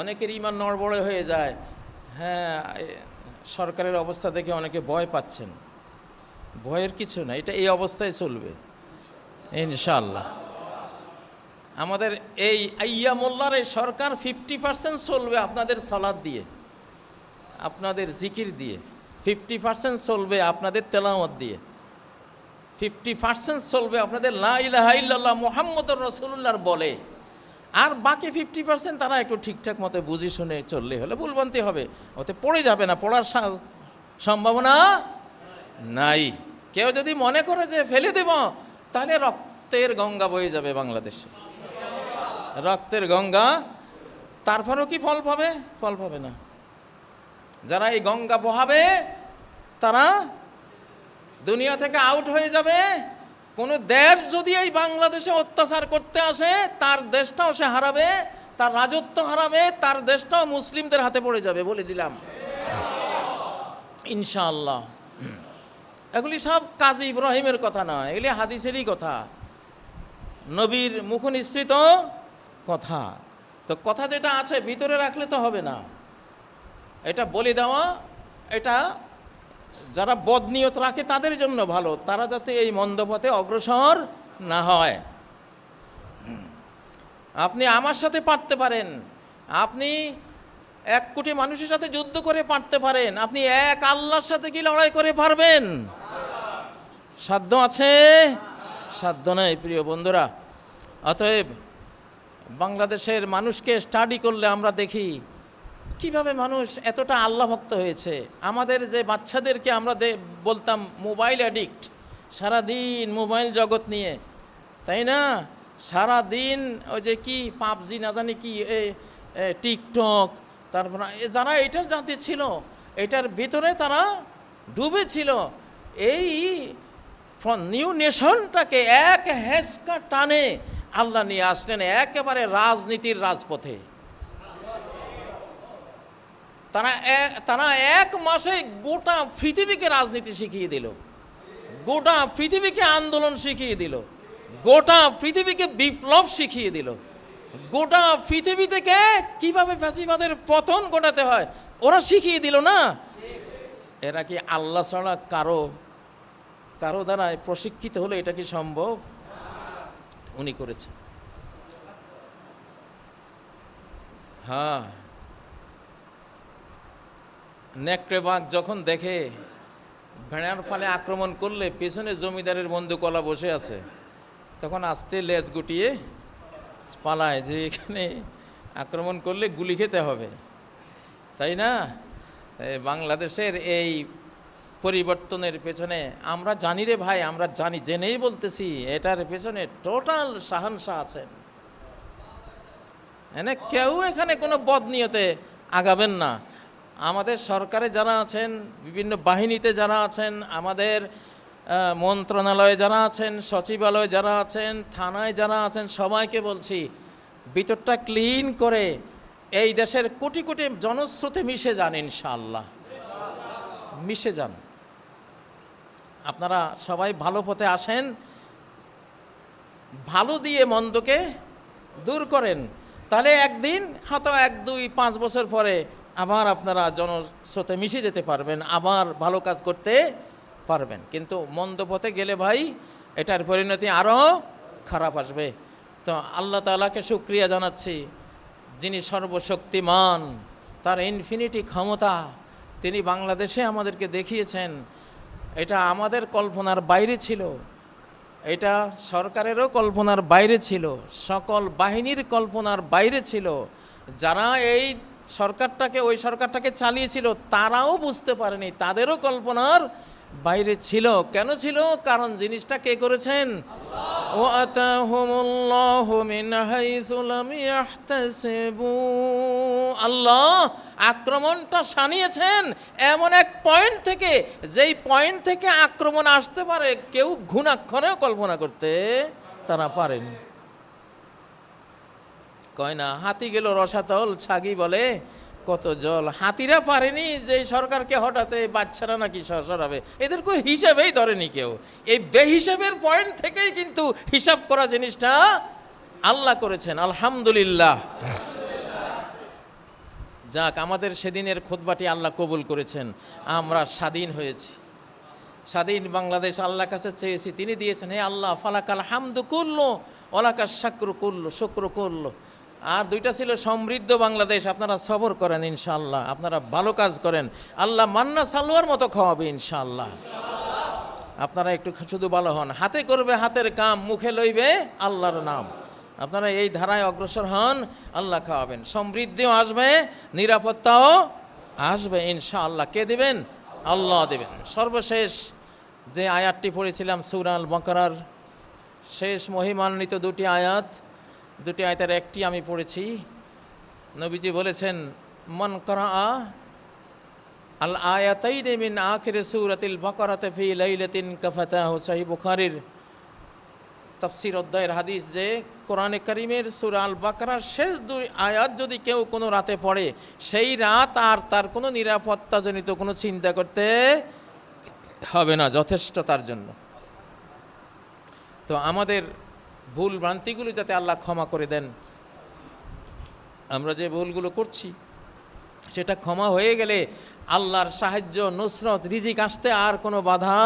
অনেকের ইমান নড়বড়ে হয়ে যায়। হ্যাঁ সরকারের অবস্থা দেখে অনেকে ভয় পাচ্ছেন। ভয়ের কিছু না, এটা এই অবস্থায় চলবে। ইনশাল্লাহ আমাদের এই আইয়া মোল্লার এই সরকার ফিফটি পার্সেন্ট চলবে আপনাদের সালাদ দিয়ে, আপনাদের জিকির দিয়ে। ফিফটি পার্সেন্ট চলবে আপনাদের তেলাওয়াত দিয়ে। ফিফটি পার্সেন্ট চলবে আপনাদের লা ইলাহা ইল্লাল্লাহ মোহাম্মদ রসুল্লাহর বলে। আর বাকি ফিফটি পার্সেন্ট তারা একটু ঠিকঠাক মতো বুঝে শুনে চললে হলে ভুলবান্তি হবে। ওতে পড়ে যাবে না, পড়ার সম্ভাবনা নাই। কেউ যদি মনে করে যে ফেলে দেব, তাহলে রক্তের গঙ্গা বয়ে যাবে বাংলাদেশে। রক্তের গঙ্গা, তারপরেও কি ফল পাবে? ফল পাবে না। যারা এই গঙ্গা বহাবে, তারা দুনিয়া থেকে আউট হয়ে যাবে। কোনো দেশ যদি এই বাংলাদেশে অত্যাচার করতে আসে, তার দেশটাও সে হারাবে, তার রাজত্ব হারাবে, তার দেশটাও মুসলিমদের হাতে পড়ে যাবে বলে দিলাম। ইনশাআল্লাহ। এগুলি সব কাজী ইব্রাহিমের কথা নয় এগুলি হাদিসেরই কথা। নবীর মুখ নিঃসৃত কথা। তো কথা যেটা আছে, ভিতরে রাখলে তো হবে না। এটা বলে দেওয়া, এটা যারা বদনিয়ত রাখে তাদের জন্য ভালো, তারা যাতে এই মন্দ পথে অগ্রসর না হয়। আপনি আমার সাথে পারতে পারেন। আপনি এক কোটি মানুষের সাথে যুদ্ধ করে পারতে পারেন। আপনি এক আল্লাহর সাথে কি লড়াই করে পারবেন? সাধ্য আছে? সাধ্য নাই, প্রিয় বন্ধুরা। অতএব বাংলাদেশের মানুষকে স্টাডি করলে আমরা দেখি কীভাবে মানুষ এতটা আল্লাহ ভক্ত হয়েছে? আমাদের যে বাচ্চাদেরকে আমরা বলতাম মোবাইল অ্যাডিক্ট সারাদিন মোবাইল জগৎ নিয়ে, তাই না? সারাদিন ওই যে কি পাবজি না জানি কি টিকটক, তারপর যারা এটার জাতি ছিল, এটার ভিতরে তারা ডুবে ছিল এই নিউ নেশনটাকে এক হেসকা টানে আল্লাহ নিয়ে আসলেন, একেবারে রাজনীতির রাজপথে। তারা তারা এক মাসে গোটা পৃথিবীকে রাজনীতি শিখিয়ে দিল। গোটা পৃথিবীকে আন্দোলন শিখিয়ে দিল। গোটা পৃথিবীকে বিপ্লব শিখিয়ে দিল। গোটা পৃথিবী থেকে কীভাবে ফ্যাসিবাদের পতন ঘটাতে হয়, ওরা শিখিয়ে দিল না। এরা কি আল্লাহ ছাড়া কারও কারও দ্বারা প্রশিক্ষিত হলে এটা কি সম্ভব? উনি করেছেন। হ্যাঁ। নেকড়ে বাঘ যখন দেখে, ভেড়ার ফলে আক্রমণ করলে পেছনে জমিদারের বন্ধু কলা বসে আছে, তখন আস্তে লেজ গুটিয়ে পালায় যে এখানে আক্রমণ করলে গুলি খেতে হবে। তাই না? বাংলাদেশের এই পরিবর্তনের পেছনে আমরা জানি রে ভাই, আমরা জানি, জেনেই বলতেছি, এটার পেছনে টোটাল সাহানসা আছেন। এনে কেউ এখানে কোনো বদনিয়তে আগাবেন না। আমাদের সরকারে যারা আছেন, বিভিন্ন বাহিনীতে যারা আছেন, আমাদের মন্ত্রণালয়ে যারা আছেন, সচিবালয়ে যারা আছেন, থানায় যারা আছেন, সবাইকে বলছি, ভিতরটা ক্লিন করে এই দেশের কোটি কোটি জনস্রোতে মিশে যান ইনশাআল্লাহ। মিশে যান। আপনারা সবাই ভালো পথে আসেন, ভালো দিয়ে মন্দকে দূর করেন। তাহলে একদিন, হয়তো এক, দুই, পাঁচ বছর পরে আবার আপনারা জনস্রোতে মিশে যেতে পারবেন, আবার ভালো কাজ করতে পারবেন। কিন্তু মন্দ পথে গেলে ভাই, এটার পরিণতি আরও খারাপ আসবে। তো আল্লাহ তাআলাকে শুক্রিয়া জানাচ্ছি। যিনি সর্বশক্তিমান, তার ইনফিনিটি ক্ষমতা, তিনি বাংলাদেশে আমাদেরকে দেখিয়েছেন। এটা আমাদের কল্পনার বাইরে ছিল। এটা সরকারেরও কল্পনার বাইরে ছিল। সকল বাহিনীর কল্পনার বাইরে ছিল। যারা এই সরকারটাকে, ওই সরকারটাকে চালিয়েছিল, তারাও বুঝতে পারেনি, তাদেরও কল্পনার বাইরে ছিল। কেন ছিল? কারণ জিনিসটা কে করেছেন? ও আল্লাহ আক্রমণটা সানিয়েছেন এমন এক পয়েন্ট থেকে, যেই পয়েন্ট থেকে আক্রমণ আসতে পারে, কেউ ঘুণাক্ষরেও কল্পনা করতে তারা পারেনি। কয় না, হাতি গেল রসাতল, ছাগি বলে, কত জল। হাতিরা পারেনি যে সরকারকে এই বাচ্চারা নাকি সরাবে। এদের কোনো হিসাবেই ধরেনি কেউ। এই বেহিসাবের পয়েন্ট থেকেই কিন্তু হিসাব করা জিনিসটা আল্লাহ করেছেন, আলহামদুলিল্লাহ। যাক, আমাদের সেদিনের খোদবাটি আল্লাহ কবুল করেছেন। আমরা স্বাধীন হয়েছি। স্বাধীন বাংলাদেশ আল্লাহ কাছে চেয়েছি। তিনি দিয়েছেন, হে আল্লাহ, ফালাকাল হামদু করল অলাকা শাক্র করল শুক্র করল আর দুইটা ছিল সমৃদ্ধ বাংলাদেশ। আপনারা সবর করেন ইনশাল্লাহ আপনারা ভালো কাজ করেন। আল্লাহ মান্না সালোয়ার মতো খাওয়াবে ইনশাল্লাহ আপনারা একটু শুধু ভালো হন। হাতে করবে হাতের কাম, মুখে লইবে আল্লাহর নাম। আপনারা এই ধারায় অগ্রসর হন, আল্লাহ খাওয়াবেন। সমৃদ্ধিও আসবে, নিরাপত্তাও আসবে ইনশাআল্লাহ। কে দেবেন? আল্লাহ দেবেন। সর্বশেষ যে আয়াতটি পড়েছিলাম সুরাল বকরার শেষ মহিমান্বিত দুটি আয়াত। দুটি আয়াতের একটি আমি পড়েছি। নবীজি বলেছেন, মন করা আল আয়াতাইন মিন আখির সূরাতিল বাকারাতে ফি লাইলাতিন কাফাতাহু সহিহ বুখারীর। তাফসির অধ্যায়ের হাদিস যে, কোরআনে করিমের সূরা আল বাকারার শেষ দুই আয়াত যদি কেউ কোনো রাতে পড়ে, সেই রাত আর তার কোনো নিরাপত্তাজনিত কোনো চিন্তা করতে হবে না, যথেষ্ট তার জন্য। তো আমাদের ভুল ভ্রান্তিগুলো যাতে আল্লাহ ক্ষমা করে দেন। আমরা যে ভুলগুলো করছি, সেটা ক্ষমা হয়ে গেলে আল্লাহর সাহায্য, নুসরত, রিজিক আসতে আর কোনো বাধা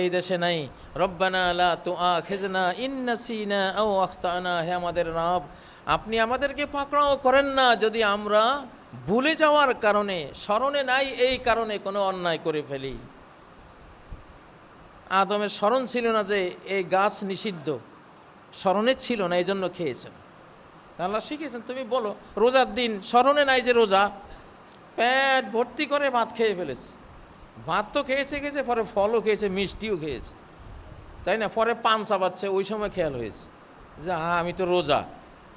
এই দেশে নাই। রব্বানা লা তু আখিজনা ইন্নাসিনা আও আখতানা। হে আমাদের রব, আপনি আমাদেরকে পাকড়াও করেন না। যদি আমরা ভুলে যাওয়ার কারণে, স্মরণে নাই, এই কারণে কোনো অন্যায় করে ফেলি। আদমের স্মরণ ছিল না যে এই গাছ নিষিদ্ধ। স্মরণে ছিল না এই জন্য খেয়েছেন আল্লাহ শিখিয়েছেন, তুমি বলো, রোজার দিন স্মরণে নাই যে রোজা? পেট ভর্তি করে ভাত খেয়ে ফেলেছে। ভাত তো খেয়েছে খেয়েছে, পরে ফলও খেয়েছে, মিষ্টিও খেয়েছে। তাই না? পরে পান চাবাচ্ছে ওই সময় খেয়াল হয়েছে। যে হ্যাঁ আমি তো রোজা।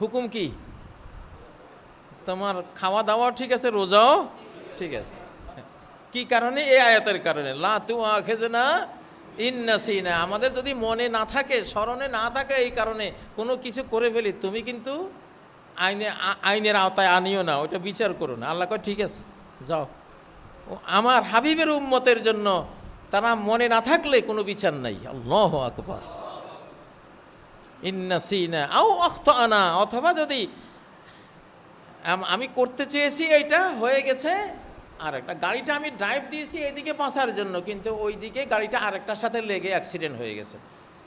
হুকুম কি? তোমার খাওয়া দাওয়াও ঠিক আছে, রোজাও ঠিক আছে। কি কারণে? এই আয়াতের কারণে। লা তু আখেছে না ইন্নাসি না আমাদের যদি মনে না থাকে, স্মরণে না থাকে এই কারণে কোনো কিছু করে ফেলি, তুমি কিন্তু আইনে আইনের আওতায় আনিও না ওটা বিচার করো না। আল্লাহ ঠিক আছে, যাও। ও আমার হাবিবের উম্মতের জন্য তারা মনে না থাকলে কোনো বিচার নাই। আল্লাহ আকবর। ইন্নাসিনা আও অক্ত আনা অথবা যদি আমি করতে চেয়েছি এইটা, হয়ে গেছে আর একটা গাড়িটা আমি ড্রাইভ দিয়েছি এইদিকে বাঁচার জন্য, কিন্তু ওই দিকে গাড়িটা আরেকটার সাথে লেগে অ্যাক্সিডেন্ট হয়ে গেছে।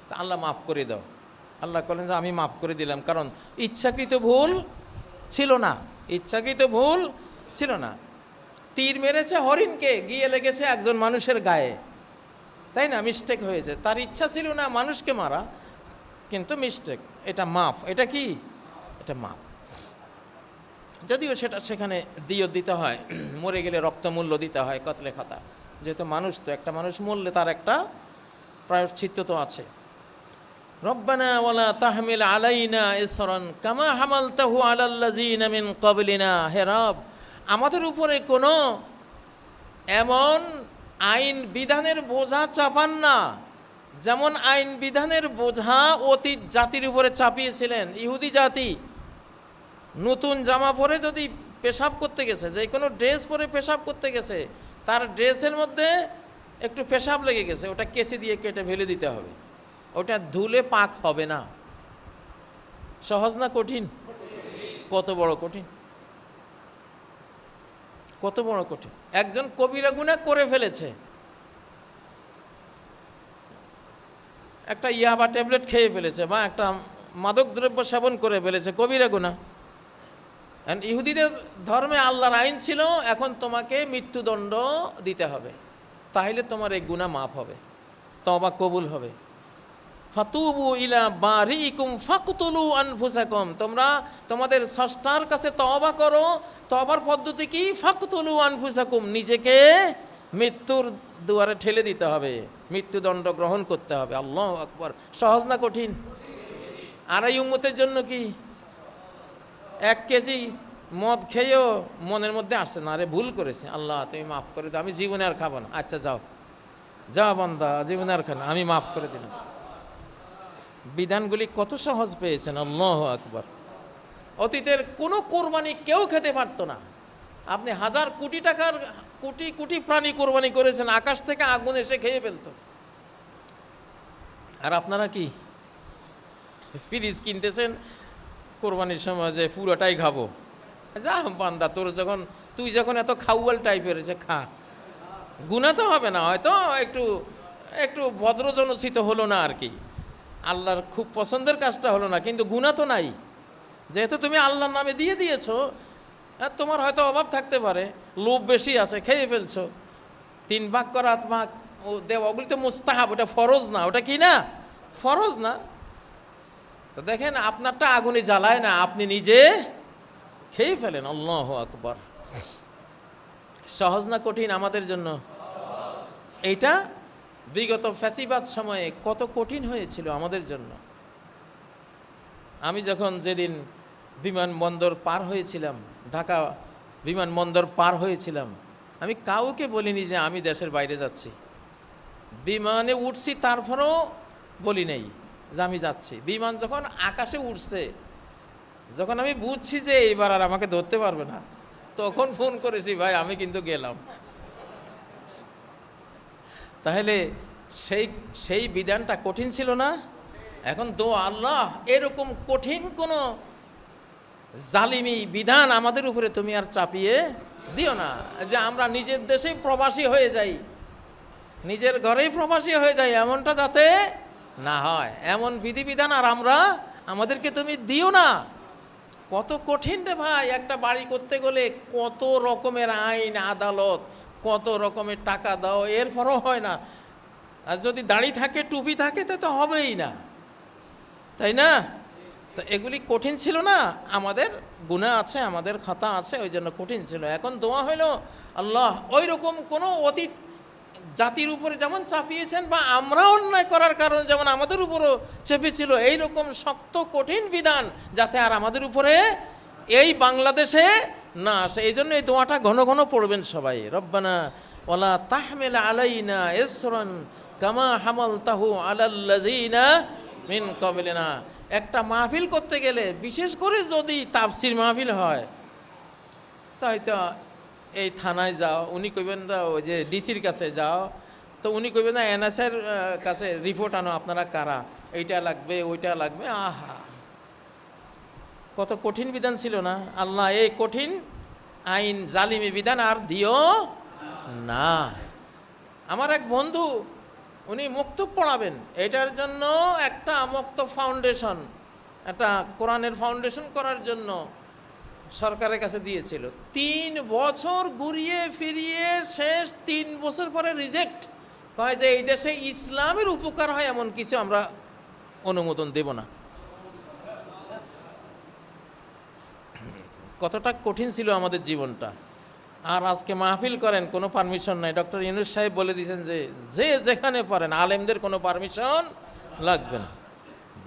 তা আল্লাহ মাফ করে দাও। আল্লাহ বলেন যে আমি মাফ করে দিলাম, কারণ ইচ্ছাকৃত ভুল ছিল না, ইচ্ছাকৃত ভুল ছিল না। তীর মেরেছে হরিণকে, গিয়ে লেগেছে একজন মানুষের গায়ে। তাই না? মিস্টেক হয়েছে। তার ইচ্ছা ছিল না মানুষকে মারা, কিন্তু মিস্টেক এটা মাফ। এটা কি? এটা মাফ। যদিও সেটা সেখানে দিয় দিতে হয়, মরে গেলে রক্তমূল্য দিতে হয়, কতলে খাতা। যেহেতু মানুষ তো, একটা মানুষ মূল্যে তার একটা প্রায়শ্চিত্ত তো আছে। রব্বানা ওয়ালা তাহমিল আলাইনা কামা হামালতাহু আলাল্লাযিনা মিন ক্বাবলিনা। হে রব, আমাদের উপরে কোনো এমন আইন বিধানের বোঝা চাপান না। যেমন আইন বিধানের বোঝা অতীত জাতির উপরে চাপিয়েছিলেন, ইহুদি জাতি। নতুন জামা পরে যদি পেশাব করতে গেছে, যে কোনো ড্রেস পরে পেশাব করতে গেছে, তার ড্রেসের মধ্যে একটু পেশাব লেগে গেছে, ওটা কেসি দিয়ে কেটে ফেলে দিতে হবে। ওটা ধুলে পাক হবে না। সহজ না কঠিন? কত বড় কঠিন? কত বড় কঠিন? একজন কবিরা গুণা করে ফেলেছে। একটা ইয়াবা ট্যাবলেট খেয়ে ফেলেছে, বা একটা মাদক দ্রব্য সেবন করে ফেলেছে, কবিরা গুণা। ইহুদিদের ধর্মে আল্লাহর আইন ছিল, এখন তোমাকে মৃত্যুদণ্ড দিতে হবে। তাহলে তোমার এই গুণা মাফ হবে তবা কবুল হবে। ফাতুবু ইলা বারিকুম ফাকতুলু আনফুসাকুম, তোমরা তোমাদের স্রষ্টার কাছে তওবা করো, তওবার পদ্ধতি কি? ফাকতুলু আনফুসাকুম, নিজেকে মৃত্যুর দুয়ারে ঠেলে দিতে হবে, মৃত্যুদণ্ড গ্রহণ করতে হবে। আল্লাহ আকবার, সহজ না কঠিন? আর এই উম্মতের জন্য কি? এক কেজি মদ খেয়েও মনের মধ্যে আসছে না, আরে ভুল করেছে। আল্লাহ, তুমি মাফ করে দাও, আমি জীবনে আর খাব না। আচ্ছা যাও। যাও বন্দা, জীবনে আর খানা আমি মাফ করে দিলাম। বিধানগুলি কত সহজ পেয়েছেন, আল্লাহ আকবর। অতীতের কোনো কোরবানি কেউ খেতে পারতো না। আপনি হাজার কোটি টাকার, কোটি কোটি প্রাণী কোরবানি করেছেন, আকাশ থেকে আগুন এসে খেয়ে ফেলতো। আর আপনারা কি ফ্রিজ কিনতেছেন? কোরবানির সময় যে পুরোটাই খাব। যা বান্দা, তোর যখন তুই যখন এত খাউয়াল টাইপের যে খা। গুণা তো হবে না, হয়তো একটু একটু ভদ্রজনচিত হলো না আর কি। আল্লাহর খুব পছন্দের কাজটা হলো না, কিন্তু গুণা তো নাই। যেহেতু তুমি আল্লাহর নামে দিয়ে দিয়েছ আর তোমার হয়তো অভাব থাকতে পারে। লোভ বেশি আছে, খেয়ে ফেলছো। তিন ভাগ করা ভাগ, ও দেওয়া ওগুলি তো মুস্তাহাব, ওটা ফরজ না, ওটা কি না? ফরজ না। তো দেখেন, আপনারটা আগুনে জ্বালায় না, আপনি নিজে খেয়ে ফেলেন, আল্লাহ আকবর। সহজ না কঠিন আমাদের জন্য? এইটা বিগত ফ্যাসিবাদ সময়ে কত কঠিন হয়েছিল আমাদের জন্য। আমি যখন যেদিন বিমানবন্দর পার হয়েছিলাম, ঢাকা বিমানবন্দর পার হয়েছিলাম, আমি কাউকে বলিনি যে আমি দেশের বাইরে যাচ্ছি। বিমানে উঠছি, তারপরেও বলি নেই। যে আমি যাচ্ছি। বিমান যখন আকাশে উঠছে যখন আমি বুঝছি যে এইবার আর আমাকে ধরতে পারবে না, তখন ফোন করেছি, ভাই, আমি কিন্তু গেলাম। তাহলে সেই সেই বিধানটা কঠিন ছিল না? এখন দো আল্লাহ এরকম কঠিন কোনো জালিমি বিধান আমাদের উপরে তুমি আর চাপিয়ে দিও না। যে আমরা নিজের দেশেই প্রবাসী হয়ে যাই, নিজের ঘরেই প্রবাসী হয়ে যাই, এমনটা যাতে না হয়। এমন বিধিবিধান আর আমরা আমাদেরকে তুমি দিও না। কত কঠিন রে ভাই, একটা বাড়ি করতে গেলে কত রকমের আইন, আদালত, কত রকমের টাকা দাও, এরপরও হয় না। আর যদি দাড়ি থাকে, টুপি থাকে, তা তো হবেই না। তাই না? তো এগুলি কঠিন ছিল না? আমাদের গুণা আছে, আমাদের খাতা আছে, ওই জন্য কঠিন ছিল। এখন দোয়া হইল, আল্লাহ ওই রকম কোনো অতীত জাতির উপরে যেমন চাপিয়েছেন বা আমরা অন্যায় করার কারণে যেমন আমাদের উপরও চেপেছিল এই রকম শক্ত, কঠিন বিধান যাতে আর আমাদের উপরে এই বাংলাদেশে না আসে। এই জন্য এই দোয়াটা ঘন ঘন পড়বেন সবাই। রব্বানা ওলা তাহমেল আলাইনা এসরন কামা হামাল তাহু আলাল্লাজিনা মিন কবিলেনা একটা মাহফিল করতে গেলে, বিশেষ করে যদি তাফসির মাহফিল হয় তাই তো এই থানায় যাও, উনি কইবেন না ওই যে ডিসির কাছে যাও। তো উনি কইবেন না এনএসের কাছে রিপোর্ট আনো আপনারা কারা? এইটা লাগবে, ওইটা লাগবে, আহা। কত কঠিন বিধান ছিল না? আল্লাহ, এই কঠিন আইন, জালিমি বিধান আর দিও না। আমার এক বন্ধু, উনি মুক্তব পড়াবেন। এটার জন্য একটা মুক্ত ফাউন্ডেশন একটা কোরআনের ফাউন্ডেশন করার জন্য সরকারের কাছে দিয়েছিল। তিন বছর ঘুরিয়ে ফিরিয়ে শেষ তিন বছর পরে রিজেক্ট কয় যে এই দেশে ইসলামের উপকার হয় এমন কিছু আমরা অনুমোদন দেব না। কতটা কঠিন ছিল আমাদের জীবনটা। আর আজকে মাহফিল করেন, কোনো পারমিশন নাই। ডক্টর ইউনুস সাহেব বলে দিয়েছেন যে যে যেখানে পারেন, আলেমদের কোনো পারমিশন লাগবে না।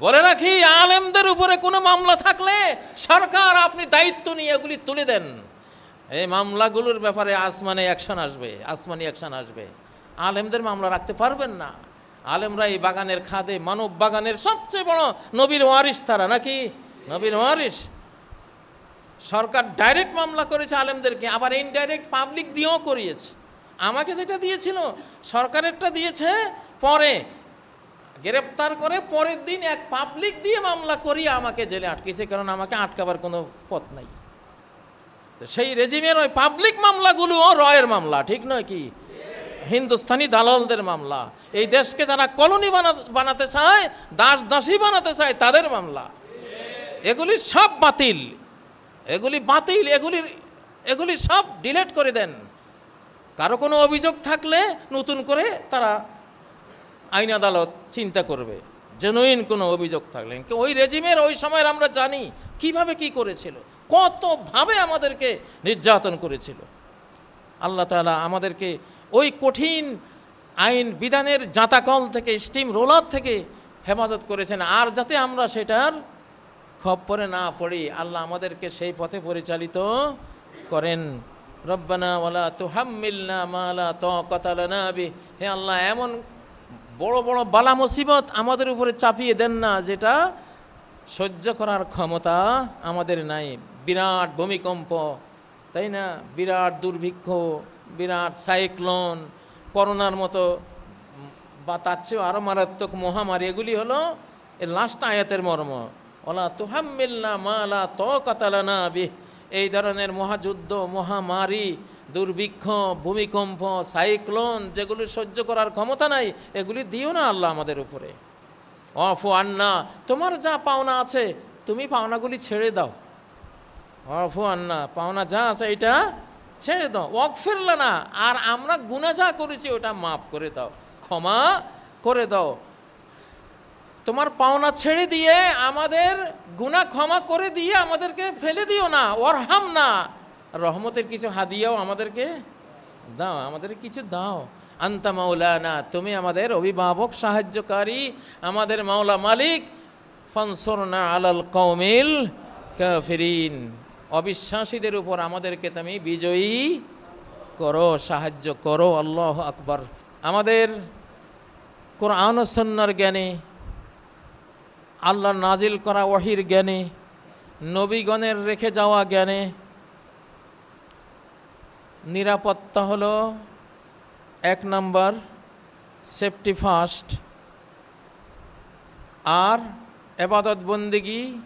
বলে রাখি, আলেমদের উপরে কোনো মামলা থাকলে সরকার আপনি দায়িত্ব নিয়ে এগুলি তুলে দেন। এই মামলাগুলোর ব্যাপারে আসমানে অ্যাকশন আসবে, আসমানি অ্যাকশন আসবে। আলেমদের মামলা রাখতে পারবেন না। আলেমরা এই বাগানের খাদে, মানব বাগানের সবচেয়ে বড় নবীর ওয়ারিস তারা নাকি? নবীর ওয়ারিস সরকার ডাইরেক্ট মামলা করেছে আলেমদেরকে, আবার ইনডাইরেক্ট পাবলিক দিয়েও করিয়েছে। আমাকে যেটা দিয়েছিল, সরকারেরটা দিয়েছে পরে গ্রেপ্তার করে পরের দিন এক পাবলিক দিয়ে মামলা করিয়ে আমাকে জেলে আটকেছে, কারণ আমাকে আটকাবার কোনো পথ নাই। তো সেই রেজিমের ওই পাবলিক মামলাগুলোও রয়ের মামলা, ঠিক নয় কি? হিন্দুস্তানি দালালদের মামলা। এই দেশকে যারা কলোনি বানা- বানাতে চায়, দাস দাসী বানাতে চায়, তাদের মামলা। এগুলি সব বাতিল। এগুলি বাতিল, এগুলির, এগুলি সব ডিলেট করে দেন। কারও কোনো অভিযোগ থাকলে নতুন করে তারা আইন আদালত চিন্তা করবে। জেনুইন কোনো অভিযোগ থাকলে। ওই রেজিমের ওই সময়ের আমরা জানি কীভাবে কি করেছিল, কতভাবে আমাদেরকে নির্যাতন করেছিল। আল্লাহ তাআলা আমাদেরকে ওই কঠিন আইন বিধানের জাঁতাকল থেকে স্টিম রোলার থেকে হেফাজত করেছেন। আর যাতে আমরা সেটার খপ্পরে না পড়ি, আল্লাহ আমাদেরকে সেই পথে পরিচালিত করেন। রব্বানা ওয়ালা তুহাম্মিলনা মালা তাকাতালানা বি হে আল্লাহ, এমন বড় বড় বালা মুসিবত আমাদের উপরে চাপিয়ে দেন না, যেটা সহ্য করার ক্ষমতা আমাদের নাই। বিরাট ভূমিকম্প, তাই না? বিরাট দুর্ভিক্ষ, বিরাট সাইক্লোন, করোনার মতো বা তার চেয়েও আরও মারাত্মক মহামারী, এগুলি হলো এর লাস্ট আয়াতের মর্ম। ওলা তুহাম্মিল্লা মালা তো কাতালানা বি এই ধরনের মহাযুদ্ধ, মহামারী দুর্ভিক্ষ, ভূমিকম্প, সাইক্লোন যেগুলি সহ্য করার ক্ষমতা নাই, এগুলি দিও না আল্লাহ আমাদের উপরে। অফ আন্না, তোমার যা পাওনা আছে, তুমি পাওনাগুলি ছেড়ে দাও। অফু আন্না, পাওনা যা আছে এটা ছেড়ে দাও। ওয়াক ফিরলে না আর আমরা গুণা যা করেছি ওটা মাফ করে দাও, ক্ষমা করে দাও। তোমার পাওনা ছেড়ে দিয়ে আমাদের গুণা ক্ষমা করে দিয়ে আমাদেরকে ফেলে দিও না ওরহাম না রহমতের কিছু হাদিয়াও আমাদেরকে দাও, আমাদের কিছু দাও। আন্তা মাওলানা, তুমি আমাদের অভিভাবক, সাহায্যকারী, আমাদের মাওলা মালিক। ফানসরনা আলাল কৌমিল কাফিরিন। অবিশ্বাসীদের উপর আমাদেরকে তুমি বিজয়ী করো, সাহায্য করো। আল্লাহ আকবর। আমাদের কোরআন সন্ন্যার জ্ঞানে, আল্লাহ নাজিল করা ওয়াহির জ্ঞানে, নবীগণের রেখে যাওয়া জ্ঞানে নিরাপত্তা হলো এক নাম্বার সেফটি ফার্স্ট আর এবাদত বন্দিগি,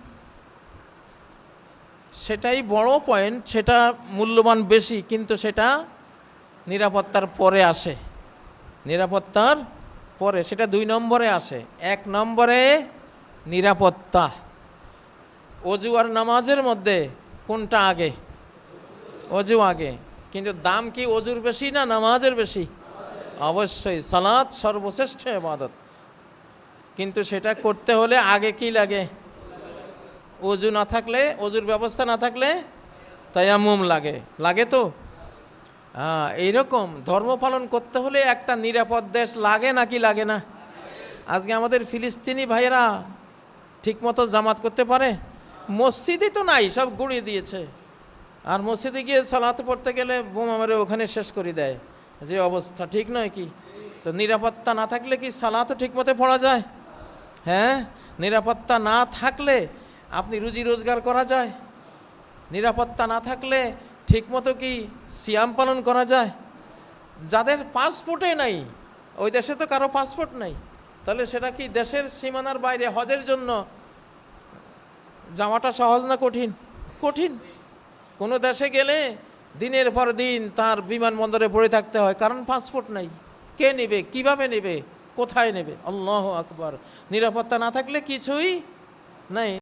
সেটাই বড় পয়েন্ট সেটা মূল্যবান বেশি, কিন্তু সেটা নিরাপত্তার পরে আসে। নিরাপত্তার পরে, সেটা দুই নম্বরে আসে। এক নম্বরে নিরাপত্তা। অজু আর নামাজের মধ্যে কোনটা আগে? অজু আগে। কিন্তু দাম কি অজুর বেশি না নামাজের বেশি? অবশ্যই সালাদ সর্বশ্রেষ্ঠ ইবাদত। কিন্তু সেটা করতে হলে আগে কি লাগে? অজু না থাকলে, অজুর ব্যবস্থা না থাকলে তায়াম্মুম লাগে। লাগে তো? হ্যাঁ এইরকম ধর্ম পালন করতে হলে একটা নিরাপদ দেশ লাগে নাকি লাগে না? আজকে আমাদের ফিলিস্তিনি ভাইয়েরা ঠিকমতো জামাত করতে পারে? মসজিদই তো নাই, সব গুড়িয়ে দিয়েছে। আর মসজিদে গিয়ে সালাতে পড়তে গেলে বোমা মেরে ওখানে শেষ করে দেয়। যে অবস্থা, ঠিক নয় কি? তো নিরাপত্তা না থাকলে কি সালাতও ঠিকমতো পড়া যায়? হ্যাঁ? নিরাপত্তা না থাকলে আপনি রুজি রোজগার করা যায়? নিরাপত্তা না থাকলে ঠিকমতো কি সিয়াম পালন করা যায়? যাদের পাসপোর্টে নাই, ওই দেশে তো কারও পাসপোর্ট নাই, তাহলে সেটা কি দেশের সীমানার বাইরে হজের জন্য যাওয়াটা সহজ না কঠিন? কঠিন। কোনো দেশে গেলে দিনের পর দিন তার বিমানবন্দরে পড়ে থাকতে হয়, কারণ পাসপোর্ট নাই। কে নেবে, কীভাবে নেবে, কোথায় নেবে? আল্লাহ আকবর। নিরাপত্তা না থাকলে কিছুই নাই।